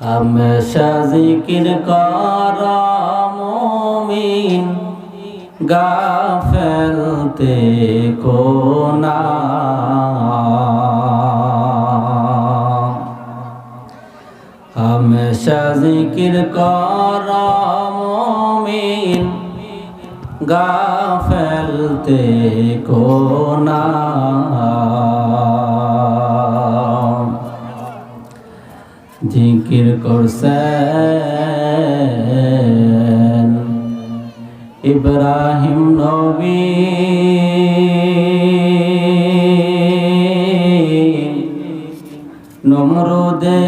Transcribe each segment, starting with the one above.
হামেশা জিকির কর মুমিন গাফেলতে কোনা হামেশা জিকির কর মুমিন গাফেলতে কোনা জিকির করছেন ইব্রাহিম নবী। নমরুদে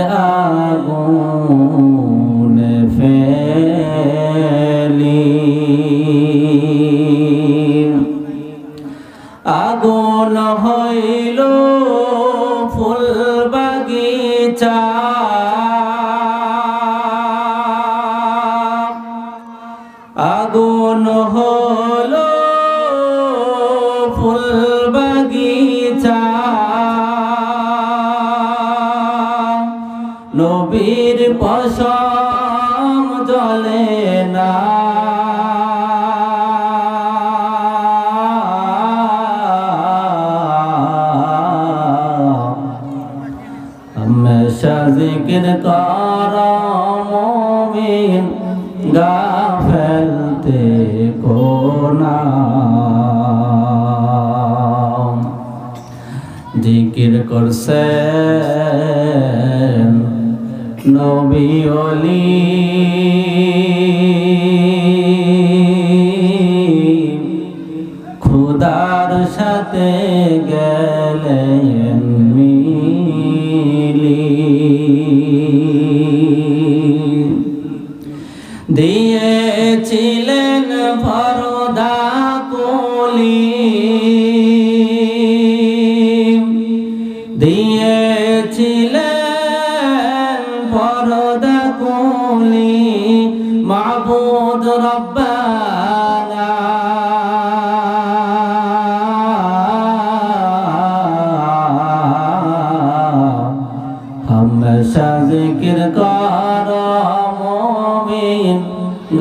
আগুন ফেলি। আগুন হইল ফুল বাগিচা আগুন হলো ফুল বাগিচা। নবীর পশম জলে না। জিকির কর মুমিন গা দেখো না। জিকির করছে নবী অলি খুদার সাথে গেলেন মিলি। ছিলেন ফরদা কলি দিয়েছিলেন ফরদা কলি মাহবুদ রব্বানা। হামেশা জিকির কর মুমিন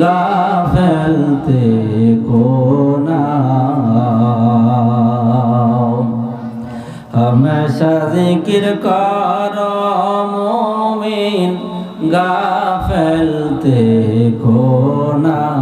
গা ফেলতে কোনা। হমেশা কর মোমিন গা ফেলতে কোনা।